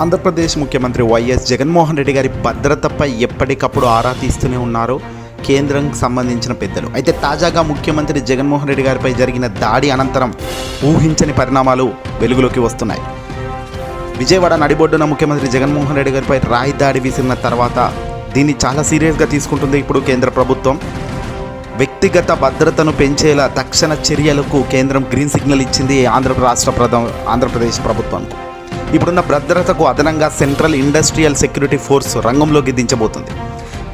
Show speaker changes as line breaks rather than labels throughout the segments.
ఆంధ్రప్రదేశ్ ముఖ్యమంత్రి వైఎస్ జగన్మోహన్ రెడ్డి గారి భద్రతపై ఎప్పటికప్పుడు ఆరా తీస్తూనే ఉన్నారు. కేంద్రం సంబంధించిన పెద్దలు. అయితే తాజాగా ముఖ్యమంత్రి జగన్మోహన్ రెడ్డి గారిపై జరిగిన దాడి అనంతరం ఊహించని పరిణామాలు వెలుగులోకి వస్తున్నాయి. విజయవాడ నడిబొడ్డున ముఖ్యమంత్రి జగన్మోహన్ రెడ్డి గారిపై రాయి దాడి విసిరిన తర్వాత దీన్ని చాలా సీరియస్గా తీసుకుంటుంది ఇప్పుడు కేంద్ర ప్రభుత్వం. వ్యక్తిగత భద్రతను పెంచేలా తక్షణ చర్యలకు కేంద్రం గ్రీన్ సిగ్నల్ ఇచ్చింది ఆంధ్ర రాష్ట్ర ప్రధ ఆంధ్రప్రదేశ్ ప్రభుత్వానికి. ఇప్పుడున్న భద్రతకు అదనంగా సెంట్రల్ ఇండస్ట్రియల్ సెక్యూరిటీ ఫోర్స్ రంగంలోకి దించబోతుంది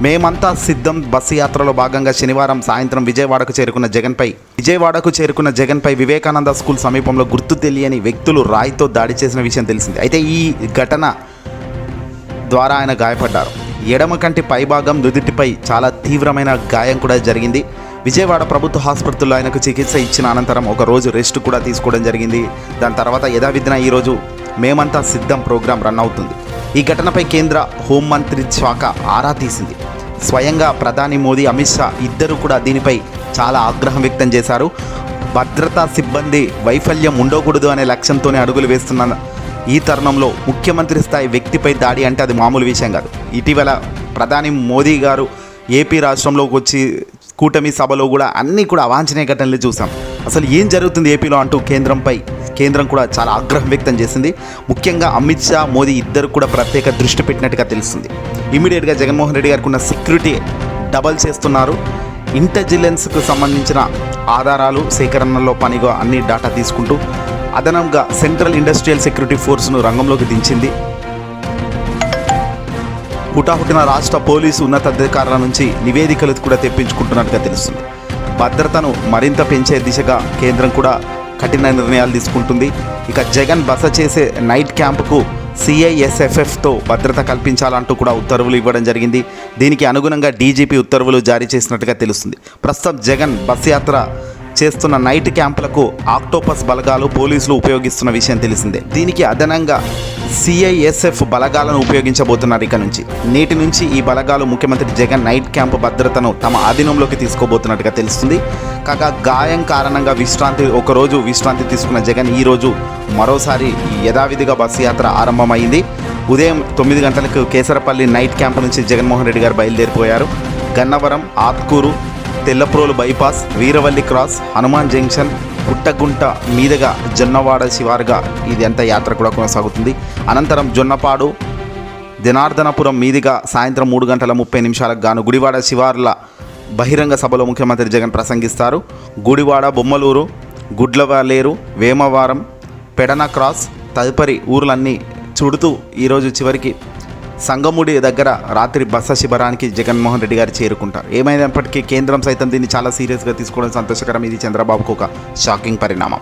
మేమంతా సిద్ధం బస్సు యాత్రలో భాగంగా శనివారం సాయంత్రం విజయవాడకు చేరుకున్న జగన్పై విజయవాడకు చేరుకున్న జగన్పై వివేకానంద స్కూల్ సమీపంలో గుర్తు తెలియని వ్యక్తులు రాయితో దాడి చేసిన విషయం తెలిసింది. అయితే ఈ ఘటన ద్వారా ఆయన గాయపడ్డారు. ఎడమ కంటి పైభాగం నుదుటిపై చాలా తీవ్రమైన గాయం కూడా జరిగింది. విజయవాడ ప్రభుత్వ హాస్పిటల్లో ఆయనకు చికిత్స ఇచ్చిన అనంతరం ఒక రోజు రెస్ట్ కూడా తీసుకోవడం జరిగింది. దాని తర్వాత యథావిధిన ఈరోజు మేమంతా సిద్ధం ప్రోగ్రాం రన్ అవుతుంది. ఈ ఘటనపై కేంద్ర హోంమంత్రి శాఖ ఆరా తీసింది. స్వయంగా ప్రధాని మోదీ అమిత్ షా ఇద్దరు కూడా దీనిపై చాలా ఆగ్రహం వ్యక్తం చేశారు. భద్రతా సిబ్బంది వైఫల్యం ఉండకూడదు అనే లక్ష్యంతోనే అడుగులు వేస్తున్న ఈ తరుణంలో ముఖ్యమంత్రి స్థాయి వ్యక్తిపై దాడి అంటే అది మామూలు విషయం కాదు. ఇటీవల ప్రధాని మోదీ గారు ఏపీ రాష్ట్రంలోకి వచ్చి కూటమి సభలో కూడా అన్నీ కూడా అవాంఛనీయ ఘటనలు చూసాం అసలు ఏం జరుగుతుంది ఏపీలో అంటూ కేంద్రంపై కేంద్రం కూడా చాలా ఆగ్రహం వ్యక్తం చేసింది. ముఖ్యంగా అమిత్ షా మోదీ ఇద్దరు కూడా ప్రత్యేక దృష్టి పెట్టినట్టుగా తెలుస్తుంది ఇమీడియట్గా జగన్మోహన్ రెడ్డి గారికి ఉన్న సెక్యూరిటీ డబల్ చేస్తున్నారు. ఇంటెలిజెన్స్కు సంబంధించిన ఆధారాలు సేకరణలో పనిగా అన్ని డేటా తీసుకుంటూ అదనంగా సెంట్రల్ ఇండస్ట్రియల్ సెక్యూరిటీ ఫోర్స్ను రంగంలోకి దించింది. హుటాహుటిన రాష్ట్ర పోలీసు ఉన్నతాధికారుల నుంచి నివేదికలు కూడా తెప్పించుకుంటున్నట్టుగా తెలుస్తుంది. భద్రతను మరింత పెంచే దిశగా కేంద్రం కూడా కఠిన నిర్ణయాలు తీసుకుంటుంది. ఇక జగన్ బస చేసే నైట్ క్యాంప్కు సిఐఎస్ఎఫ్ఎఫ్తో భద్రత కల్పించాలంటూ కూడా ఉత్తర్వులు ఇవ్వడం జరిగింది. దీనికి అనుగుణంగా డీజీపీ ఉత్తర్వులు జారీ చేసినట్టుగా తెలుస్తుంది. ప్రస్తుతం జగన్ బస్ యాత్ర చేస్తున్న నైట్ క్యాంపులకు ఆక్టోపస్ బలగాలు పోలీసులు ఉపయోగిస్తున్న విషయం తెలిసిందే. దీనికి అదనంగా సిఐఎస్ఎఫ్ బలగాలను ఉపయోగించబోతున్నారు ఇక నుంచి. నేటి నుంచి ఈ బలగాలు ముఖ్యమంత్రి జగన్ నైట్ క్యాంప్ భద్రతను తమ ఆధీనంలోకి తీసుకోబోతున్నట్టుగా తెలుస్తుంది. కాగా గాయం కారణంగా విశ్రాంతి ఒకరోజు విశ్రాంతి తీసుకున్న జగన్ ఈ రోజు మరోసారి యథావిధిగా బస్సు యాత్ర ఆరంభమైంది. ఉదయం తొమ్మిది గంటలకు కేసరపల్లి నైట్ క్యాంప్ నుంచి జగన్మోహన్ రెడ్డి గారు బయలుదేరిపోయారు. Gannavaram Atkur Tellaprolu bypass Veeravalli cross Hanuman junction Puttagunta మీదుగా జొన్నవాడ శివారుగా ఇది అంత యాత్ర కూడా కొనసాగుతుంది. అనంతరం జొన్నపాడు జనార్దనపురం మీదుగా సాయంత్రం మూడు గంటల ముప్పై నిమిషాలకు గాను గుడివాడ శివార్ల బహిరంగ సభలో ముఖ్యమంత్రి జగన్ ప్రసంగిస్తారు. గుడివాడ బొమ్మలూరు గుడ్లవాలేరు వేమవారం పెడన క్రాస్ తదుపరి ఊర్లన్నీ చుడుతూ ఈరోజు చివరికి సంగముడి దగ్గర రాత్రి బస శిబిరానికి జగన్మోహన్ రెడ్డి గారు చేరుకుంటారు. ఏమైనప్పటికీ కేంద్రం సైతం దీన్ని చాలా సీరియస్గా తీసుకోవడం సంతోషకరం. ఇది చంద్రబాబుకు ఒక షాకింగ్ పరిణామం.